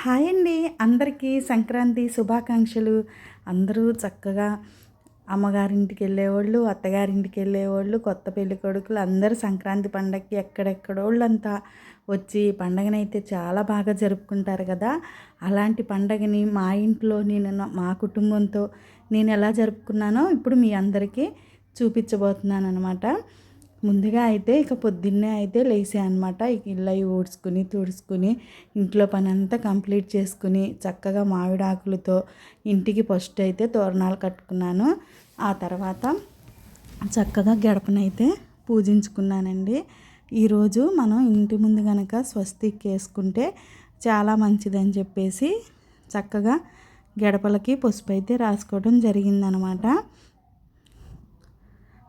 Hi అండి. అందరికీ సంక్రాంతి శుభాకాంక్షలు. అందరూ చక్కగా అమ్మగారింటికి వెళ్ళేవాళ్ళు అత్తగారింటికి వెళ్ళేవాళ్ళు కొత్త పెళ్ళి కొడుకులు అందరూ సంక్రాంతి పండగకి ఎక్కడెక్కడోళ్ళంతా వచ్చి పండగనైతే చాలా బాగా జరుపుకుంటారు కదా. అలాంటి పండగని మా ఇంట్లో నేను మా కుటుంబంతో నేను ఎలా జరుపుకున్నానో ఇప్పుడు మీ అందరికీ చూపించబోతున్నాను అనమాట ముందుగా అయితే ఇక పొద్దున్నే అయితే లేసా అనమాట ఇక ఇల్లు అవి ఊడ్చుకుని తుడుచుకుని ఇంట్లో పని అంతా కంప్లీట్ చేసుకుని చక్కగా మామిడాకులతో ఇంటికి ఫస్ట్ అయితే తోరణాలు కట్టుకున్నాను. ఆ తర్వాత చక్కగా గడపనైతే పూజించుకున్నానండి. ఈరోజు మనం ఇంటి ముందు కనుక స్వస్తిక్ వేసుకుంటే చాలా మంచిదని చెప్పేసి చక్కగా గడపలకి పసుపు అయితే రాసుకోవడం జరిగిందనమాట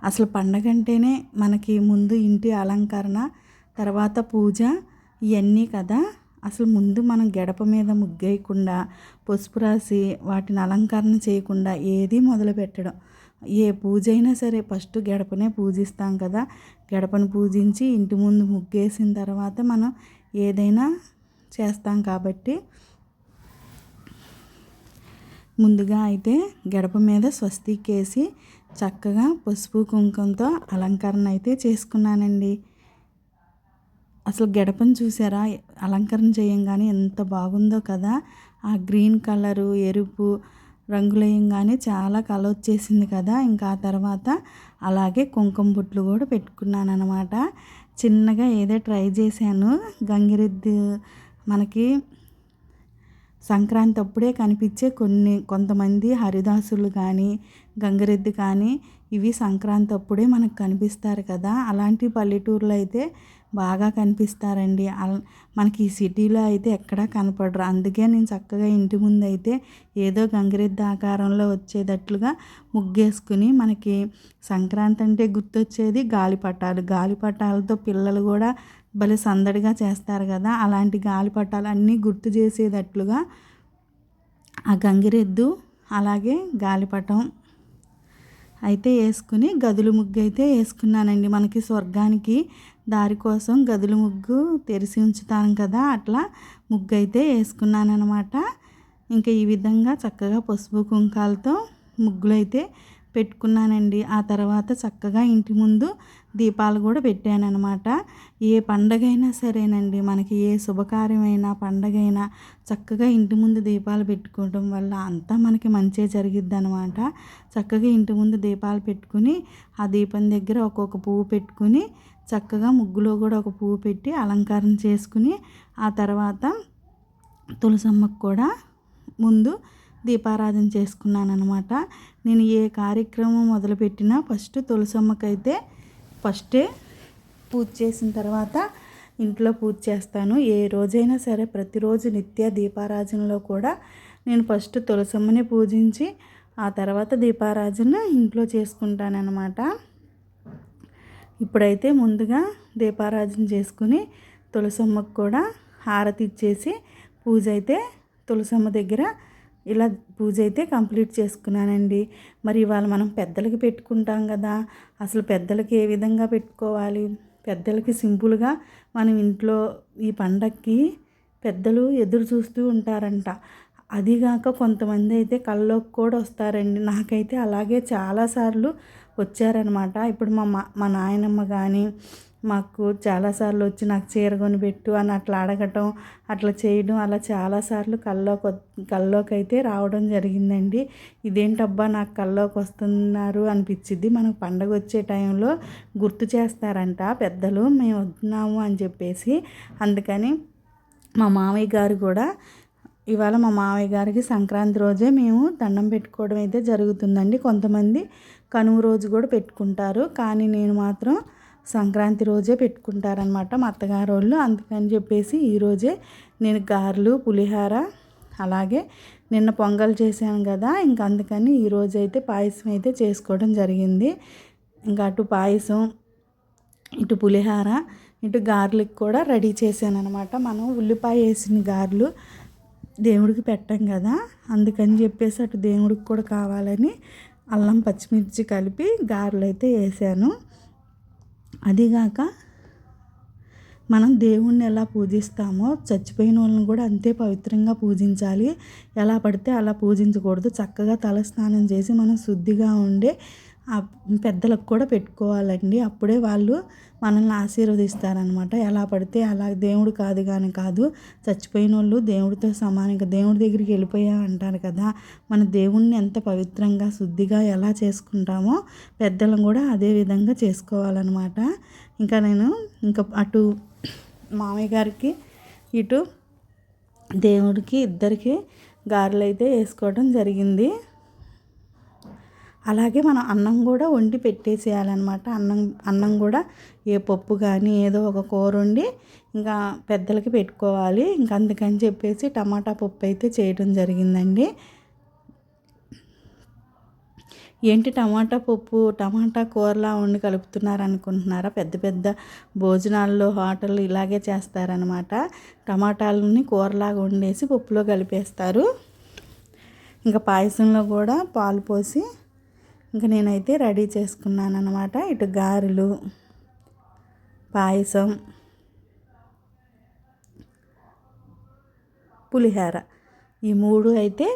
అసలు పండగ అంటేనే మనకి ముందు ఇంటి అలంకరణ తర్వాత పూజ ఇవన్నీ కదా. అసలు ముందు మనం గడప మీద ముగ్గేయకుండా పసుపు రాసి వాటిని అలంకరణ చేయకుండా ఏది మొదలు పెట్టడం ఏ పూజ అయినా సరే ఫస్ట్ గడపనే పూజిస్తాం కదా. గడపను పూజించి ఇంటి ముందు ముగ్గేసిన తర్వాత మనం ఏదైనా చేస్తాం కాబట్టి ముందుగా అయితే గడప మీద స్వస్తికేసి చక్కగా పసుపు కుంకుమతో అలంకరణ అయితే చేసుకున్నానండి. అసలు గడపను చూసారా? అలంకరణ చేయంగానే ఎంత బాగుందో కదా? ఆ గ్రీన్ కలరు ఎరుపు రంగులేయంగానే చాలా కలర్ వచ్చేసింది కదా? ఇంకా ఆ తర్వాత అలాగే కుంకుమ బుట్లు కూడా పెట్టుకున్నాను అనమాట చిన్నగా ఏదో ట్రై చేశాను. గంగిరెద్దు మనకి సంక్రాంతి అప్పుడే కనిపించే కొన్ని కొంతమంది హరిదాసులు కానీ గంగిరెద్దు కానీ ఇవి సంక్రాంతి అప్పుడే మనకు కనిపిస్తారు కదా. అలాంటి పల్లెటూరులో అయితే బాగా కనిపిస్తారండి. మనకి ఈ సిటీలో అయితే ఎక్కడా కనపడరు. అందుకే నేను చక్కగా ఇంటి ముందు అయితే ఏదో గంగిరెద్దు ఆకారంలో వచ్చేటట్లుగా ముగ్గేసుకుని మనకి సంక్రాంతి అంటే గుర్తొచ్చేది గాలిపటాలు. గాలిపటాలతో పిల్లలు కూడా భలే సందడిగా చేస్తారు కదా. అలాంటి గాలిపటాలు అన్నీ గుర్తు చేసేటట్లుగా ఆ గంగిరెద్దు అలాగే గాలిపటం అయితే వేసుకుని గదులు ముగ్గు అయితే వేసుకున్నానండి. మనకి స్వర్గానికి దారి కోసం గదులు ముగ్గు తెరిచి ఉంచుతాను కదా అట్లా ముగ్గు అయితే వేసుకున్నాను అనమాట ఇంకా ఈ విధంగా చక్కగా పసుపు కుంకాలతో ముగ్గులు అయితే పెట్టుకున్నానండి. ఆ తర్వాత చక్కగా ఇంటి ముందు దీపాలు కూడా పెట్టానన్నమాట. ఏ పండగైనా సరేనండి. మనకి ఏ శుభకార్యమైనా పండగైనా చక్కగా ఇంటి ముందు దీపాలు పెట్టుకోవడం వల్ల అంతా మనకి మంచి జరిగిద్ది అనమాట చక్కగా ఇంటి ముందు దీపాలు పెట్టుకుని ఆ దీపం దగ్గర ఒక్కొక్క పువ్వు పెట్టుకుని చక్కగా ముగ్గులో కూడా ఒక పువ్వు పెట్టి అలంకారం చేసుకుని ఆ తర్వాత తులసమ్మకు కూడా ముందు దీపారాధన చేసుకున్నాను అనమాట నేను ఏ కార్యక్రమం మొదలుపెట్టినా ఫస్ట్ తులసమ్మకైతే ఫస్టే పూజ చేసిన తర్వాత ఇంట్లో పూజ చేస్తాను. ఏ రోజైనా సరే ప్రతిరోజు నిత్య దీపారాధనలో కూడా నేను ఫస్ట్ తులసమ్మని పూజించి ఆ తర్వాత దీపారాధన ఇంట్లో చేసుకుంటానన్నమాట. ఇప్పుడైతే ముందుగా దీపారాధన చేసుకుని తులసమ్మకు కూడా హారతి ఇచ్చేసి పూజ అయితే తులసమ్మ దగ్గర ఇలా పూజ అయితే కంప్లీట్ చేసుకున్నానండి. మరి ఇవాళ మనం పెద్దలకి పెట్టుకుంటాం కదా అసలు పెద్దలకి ఏ విధంగా పెట్టుకోవాలి? పెద్దలకి సింపుల్గా మనం ఇంట్లో ఈ పండక్కి పెద్దలు ఎదురు చూస్తూ ఉంటారంట. అదిగాక కొంతమంది అయితే కళ్ళలోకి కూడా వస్తారండి. నాకైతే అలాగే చాలాసార్లు వచ్చారనమాట. ఇప్పుడు మా మా మా నాయనమ్మ కానీ మాకు చాలాసార్లు వచ్చి నాకు చీర కొనిపెట్టు అని అట్లా అడగటం అట్లా చేయడం అలా చాలాసార్లు కల్లోకి కల్లోకి అయితే రావడం జరిగిందండి. ఇదేంటబ్బా నాకు కల్లోకి వస్తున్నారు అనిపించింది మనకు పండగ వచ్చే టైంలో గుర్తు చేస్తారంట పెద్దలు మేము వస్తున్నాము అని చెప్పేసి. అందుకని మా మామయ్య గారు కూడా ఇవాళ మా మామయ్య గారికి సంక్రాంతి రోజే మేము దండం పెట్టుకోవడం అయితే జరుగుతుందండి. కొంతమంది కనుమ రోజు కూడా పెట్టుకుంటారు. కానీ నేను మాత్రం సంక్రాంతి రోజే పెట్టుకుంటారనమాట మా అత్తగారు వాళ్ళు అందుకని చెప్పేసి ఈరోజే నేను గారెలు పులిహార అలాగే నిన్న పొంగల్ చేశాను కదా ఇంకా అందుకని ఈరోజు అయితే పాయసం అయితే చేసుకోవడం జరిగింది. ఇంకా అటు పాయసం ఇటు పులిహార ఇటు గార్లిక్ కూడా రెడీ చేశాను అనమాట మనం ఉల్లిపాయ వేసిన గారెలు దేవుడికి పెట్టాం కదా అందుకని చెప్పేసి అటు దేవుడికి కూడా కావాలని అల్లం పచ్చిమిర్చి కలిపి గారెలు అయితే వేసాను. అదిగాక మనం దేవుణ్ణి ఎలా పూజిస్తామో చచ్చిపోయిన వాళ్ళని కూడా అంతే పవిత్రంగా పూజించాలి. ఎలా పడితే అలా పూజించకూడదు. చక్కగా తలస్నానం చేసి మనం శుద్ధిగా ఉండే పెద్దలకు కూడా పెట్టుకోవాలండి. అప్పుడే వాళ్ళు మనల్ని ఆశీర్వదిస్తారనమాట ఎలా పడితే అలా దేవుడు కాదు కానీ కాదు చచ్చిపోయిన వాళ్ళు దేవుడితో సమానంగా దేవుడి దగ్గరికి వెళ్ళిపోయా అంటారు కదా మన దేవుణ్ణి ఎంత పవిత్రంగా శుద్ధిగా ఎలా చేసుకుంటామో పెద్దలను కూడా అదే విధంగా చేసుకోవాలన్నమాట. ఇంకా నేను ఇంకా అటు మామయ్య గారికి ఇటు దేవుడికి ఇద్దరికి గారెలు అయితే వేసుకోవడం జరిగింది. అలాగే మనం అన్నం కూడా వండి పెట్టేసేయాలన్నమాట. అన్నం అన్నం కూడా ఏ పప్పు కానీ ఏదో ఒక కూర వండి ఇంకా పెద్దలకి పెట్టుకోవాలి. ఇంకా అందుకని చెప్పేసి టమాటా పప్పు అయితే చేయడం జరిగిందండి. ఏంటి టమాటా పప్పు? టమాటా కూరలా వండి కలుపుతున్నారు అనుకుంటున్నారా పెద్ద పెద్ద భోజనాల్లో హోటళ్ళు ఇలాగే చేస్తారనమాట టమాటాలని కూరలాగా వండేసి పప్పులో కలిపేస్తారు. ఇంకా పాయసంలో కూడా పాలు పోసి ఇంకా నేనైతే రెడీ చేసుకున్నాను అనమాట ఇటు గారెలు పాయసం పులిహార. ఈ మూడు అయితే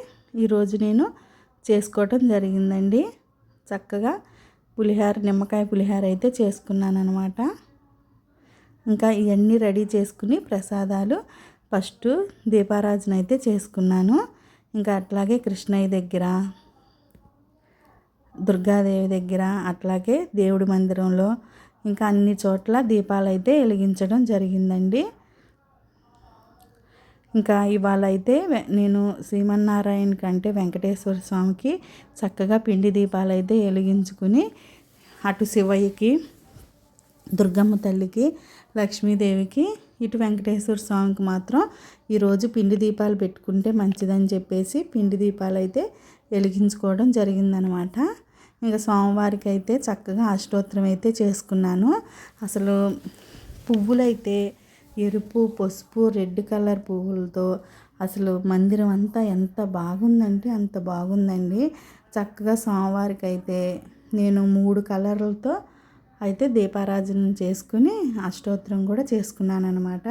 ఈరోజు నేను చేసుకోవటం జరిగిందండి. చక్కగా పులిహార నిమ్మకాయ పులిహార అయితే చేసుకున్నాను అనమాట ఇంకా ఇవన్నీ రెడీ చేసుకుని ప్రసాదాలు ఫస్ట్ దీపారాజన అయితే చేసుకున్నాను. ఇంకా అట్లాగే కృష్ణయ్య దగ్గర దుర్గాదేవి దగ్గర అట్లాగే దేవుడి మందిరంలో ఇంకా అన్ని చోట్ల దీపాలు అయితే వెలిగించడం జరిగిందండి. ఇంకా ఇవాళ అయితే నేను శ్రీమన్నారాయణ కంటే వెంకటేశ్వర స్వామికి చక్కగా పిండి దీపాలు అయితే వెలిగించుకుని అటు శివయ్యకి దుర్గమ్మ తల్లికి లక్ష్మీదేవికి ఇటు వెంకటేశ్వర స్వామికి మాత్రం ఈరోజు పిండి దీపాలు పెట్టుకుంటే మంచిదని చెప్పేసి పిండి దీపాలు అయితే వెలిగించుకోవడం జరిగిందనమాట. ఇంకా స్వామివారికి అయితే చక్కగా అష్టోత్తరం అయితే చేసుకున్నాను. అసలు పువ్వులైతే ఎరుపు పసుపు రెడ్ కలర్ పువ్వులతో అసలు మందిరం అంతా ఎంత బాగుందంటే అంత బాగుందండి. చక్కగా స్వామివారికి అయితే నేను మూడు కలర్లతో అయితే దీపారాజన చేసుకుని అష్టోత్తరం కూడా చేసుకున్నాను అనమాట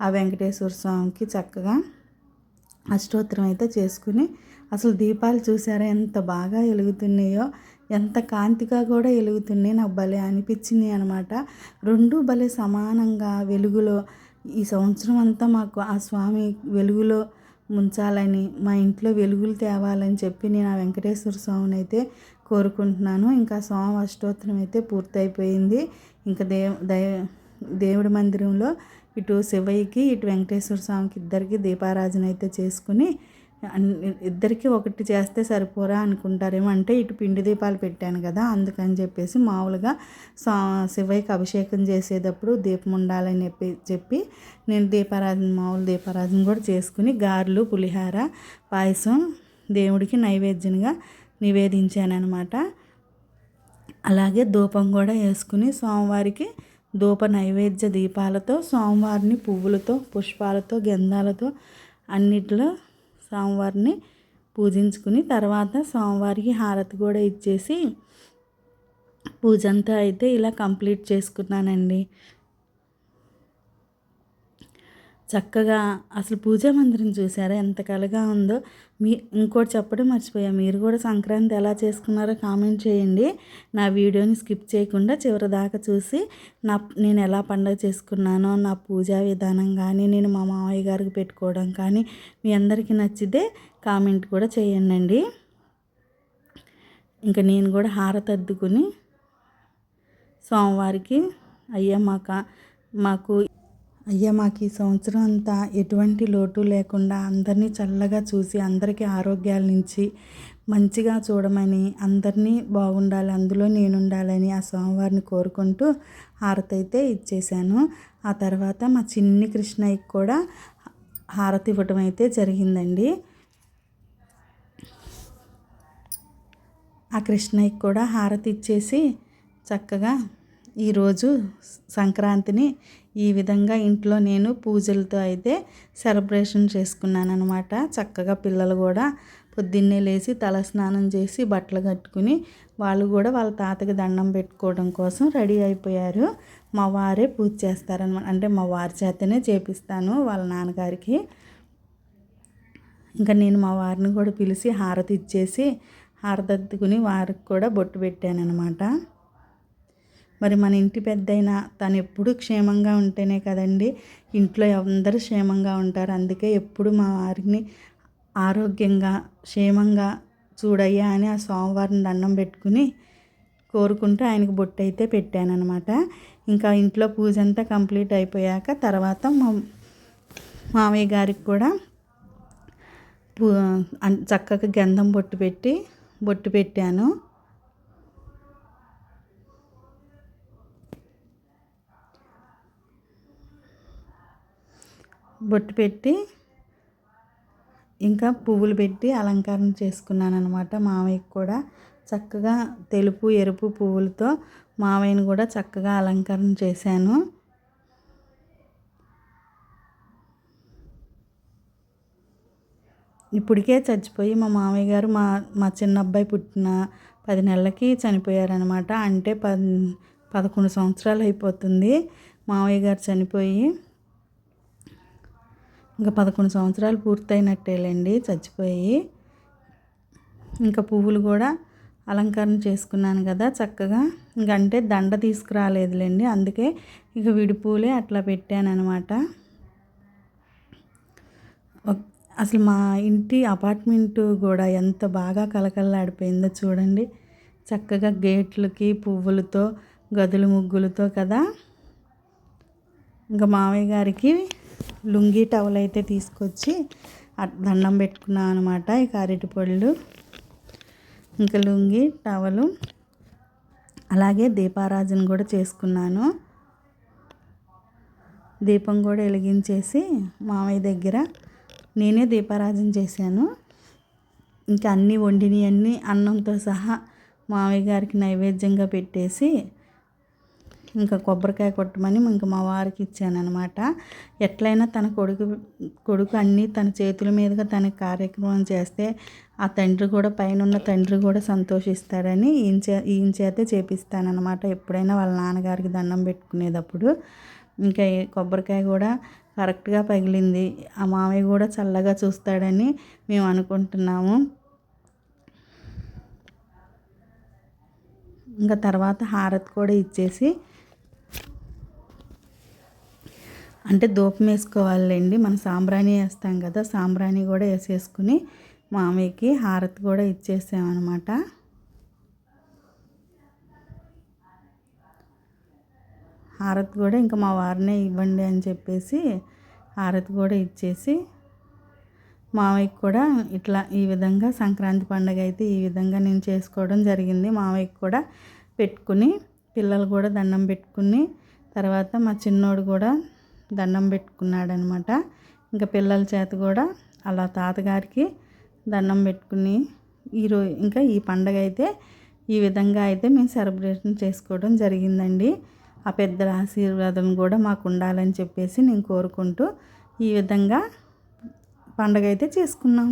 ఆ వెంకటేశ్వర స్వామికి చక్కగా అష్టోత్తరం అయితే చేసుకుని అసలు దీపాలు చూసారా ఎంత బాగా వెలుగుతున్నాయో. ఎంత కాంతిగా కూడా వెలుగుతున్నాయి. నాకు భలే అనిపించింది అనమాట రెండు భలే సమానంగా వెలుగులో ఈ సంవత్సరం అంతా మాకు ఆ స్వామి వెలుగులో ముంచాలని మా ఇంట్లో వెలుగులు తేవాలని చెప్పి నేను ఆ వెంకటేశ్వర స్వామిని అయితే కోరుకుంటున్నాను. ఇంకా స్వామి అష్టోత్తరం అయితే పూర్తయిపోయింది. ఇంకా దేవ దేవుడి మందిరంలో ఇటు శివయ్యకి ఇటు వెంకటేశ్వర స్వామికి ఇద్దరికి దీపారాజన అయితే చేసుకుని ఇద్దరికి ఒకటి చేస్తే సరిపోరా అనుకుంటారేమో అంటే ఇటు పిండి దీపాలు పెట్టాను కదా అందుకని చెప్పేసి మామూలుగా సా శివయ్యకి అభిషేకం చేసేటప్పుడు దీపం ఉండాలని చెప్పి చెప్పి నేను దీపారాధన మామూలు దీపారాధన కూడా చేసుకుని గారెలు పులిహార పాయసం దేవుడికి నైవేద్యంగా నివేదించాను అనమాట అలాగే ధూపం కూడా వేసుకుని స్వామివారికి ధూప నైవేద్య దీపాలతో స్వామివారిని పువ్వులతో పుష్పాలతో గంధాలతో అన్నిట్లో స్వామివారిని పూజించుకుని తర్వాత స్వామివారికి హారతి కూడా ఇచ్చేసి పూజ అంతా అయితే ఇలా కంప్లీట్ చేసుకున్నానండి. చక్కగా అసలు పూజా మందిరం చూసారా? ఎంత కలగా ఉందో. మీ ఇంకోటి చెప్పడం మర్చిపోయా. మీరు కూడా సంక్రాంతి ఎలా చేసుకున్నారో కామెంట్ చేయండి. నా వీడియోని స్కిప్ చేయకుండా చివరి దాకా చూసి నా నేను ఎలా పండగ చేసుకున్నానో నా పూజా విధానం కానీ నేను మా మామయ్య గారికి పెట్టుకోవడం కానీ మీ అందరికీ నచ్చితే కామెంట్ కూడా చేయండి ఇంకా నేను కూడా హారతద్దుకుని సోమవారికి అయ్యా మాక మాకు అయ్యా మాకు ఈ సంవత్సరం అంతా ఎటువంటి లోటు లేకుండా అందరినీ చల్లగా చూసి అందరికీ ఆరోగ్యాల నుంచి మంచిగా చూడమని అందరినీ బాగుండాలి అందులో నేను ఉండాలని ఆ స్వామివారిని కోరుకుంటూ హారతి అయితే ఇచ్చేసాను ఆ తర్వాత మా చిన్ని కృష్ణయ్యకి కూడా హారతి ఇవ్వటం అయితే జరిగిందండి. ఆ కృష్ణయ్యకి కూడా హారతి ఇచ్చేసి చక్కగా ఈరోజు సంక్రాంతిని ఈ విధంగా ఇంట్లో నేను పూజలతో అయితే సెలబ్రేషన్ చేసుకున్నాను అనమాట చక్కగా పిల్లలు కూడా పొద్దున్నే లేచి తల స్నానం చేసి బట్టలు కట్టుకుని వాళ్ళు కూడా వాళ్ళ తాతకి దండం పెట్టుకోవడం కోసం రెడీ అయిపోయారు. మా వారే పూజ చేస్తారనమాట అంటే మా వారి చేతనే చేపిస్తాను వాళ్ళ నాన్నగారికి. ఇంకా నేను మా వారిని కూడా పిలిచి హారతి ఇచ్చేసి హారతి అద్దుకుని వారికి కూడా బొట్టు పెట్టాను అనమాట మరి మన ఇంటి పెద్దయినా తను ఎప్పుడు క్షేమంగా ఉంటేనే కదండి ఇంట్లో అందరూ క్షేమంగా ఉంటారు. అందుకే ఎప్పుడు మా వారిని ఆరోగ్యంగా క్షేమంగా చూడయ్యా అని ఆ స్వామివారిని దండం పెట్టుకుని కోరుకుంటూ ఆయనకు బొట్టు అయితే పెట్టానమాట ఇంకా ఇంట్లో పూజ అంతా కంప్లీట్ అయిపోయాక తర్వాత మా మామయ్య గారికి కూడా చక్కగా గంధం బొట్టు పెట్టి బొట్టు పెట్టాను. బొట్టు పెట్టి ఇంకా పువ్వులు పెట్టి అలంకారం చేసుకున్నాను అనమాట మామయ్యకి కూడా చక్కగా తెలుపు ఎరుపు పువ్వులతో మామయ్యని కూడా చక్కగా అలంకరణ చేశాను. ఇప్పటికే చచ్చిపోయి మా మామయ్య గారు మా మా చిన్న అబ్బాయి పుట్టిన పది నెలలకి చనిపోయారనమాట అంటే పద్ పదకొండు సంవత్సరాలు అయిపోతుంది. మామయ్య గారు చనిపోయి ఇంకా పదకొండు సంవత్సరాలు పూర్తయినట్టేలేండి చచ్చిపోయి. ఇంకా పువ్వులు కూడా అలంకరణ చేసుకున్నాను కదా చక్కగా. ఇంకంటే దండ తీసుకురాలేదులేండి అందుకే ఇక విడిపూలే అట్లా పెట్టాను అనమాట అసలు మా ఇంటి అపార్ట్మెంటు కూడా ఎంత బాగా కలకల్లాడిపోయిందో చూడండి. చక్కగా గేట్లకి పువ్వులతో గదులు ముగ్గులతో కదా. ఇంకా మామయ్య గారికి లుంగీ టవల్ అయితే తీసుకొచ్చి దండం పెట్టుకున్నాను అనమాట ఇక అరటి పళ్ళు. ఇంకా లుంగి టవలు అలాగే దీపారాజన కూడా చేసుకున్నాను. దీపం కూడా వెలిగించేసి మామయ్య దగ్గర నేనే దీపారాజన చేశాను. ఇంకా అన్నీ వండినవన్నీ అన్నంతో సహా మామయ్య గారికి నైవేద్యంగా పెట్టేసి ఇంకా కొబ్బరికాయ కొట్టమని ఇంకా మా వారికి ఇచ్చానమాట ఎట్లయినా తన కొడుకు కొడుకు అన్నీ తన చేతుల మీదుగా తన కార్యక్రమం చేస్తే ఆ తండ్రి కూడా పైన ఉన్న తండ్రి కూడా సంతోషిస్తాడని ఈయన చే ఈయన చేతే చేపిస్తానమాట ఎప్పుడైనా వాళ్ళ నాన్నగారికి దండం పెట్టుకునేటప్పుడు. ఇంకా కొబ్బరికాయ కూడా కరెక్ట్గా పగిలింది. ఆ మామయ్య కూడా చల్లగా చూస్తాడని మేము అనుకుంటున్నాము. ఇంకా తర్వాత హారతి కూడా ఇచ్చేసి అంటే దూపం వేసుకోవాలండి. మనం సాంబ్రాణి వేస్తాం కదా సాంబ్రాణి కూడా వేసేసుకుని మామయ్యకి హారతి కూడా ఇచ్చేసామన్నమాట. హారతి కూడా ఇంకా మా వారినే ఇవ్వండి అని చెప్పేసి హారతి కూడా ఇచ్చేసి మావయ్యకి కూడా ఇట్లా ఈ విధంగా సంక్రాంతి పండుగ అయితే ఈ విధంగా నేను చేసుకోవడం జరిగింది. మావయ్యకి కూడా పెట్టుకుని పిల్లలు కూడా దండం పెట్టుకుని తర్వాత మా చిన్నోడు కూడా దండం పెట్టుకున్నాడనమాట. ఇంకా పిల్లల చేత కూడా అలా తాతగారికి దండం పెట్టుకుని ఈరోజు ఇంకా ఈ పండగ అయితే ఈ విధంగా అయితే మేము సెలబ్రేషన్ చేసుకోవడం జరిగిందండి. ఆ పెద్దల ఆశీర్వాదం కూడా మాకు ఉండాలని చెప్పేసి నేను కోరుకుంటూ ఈ విధంగా పండగ అయితే చేసుకున్నాం.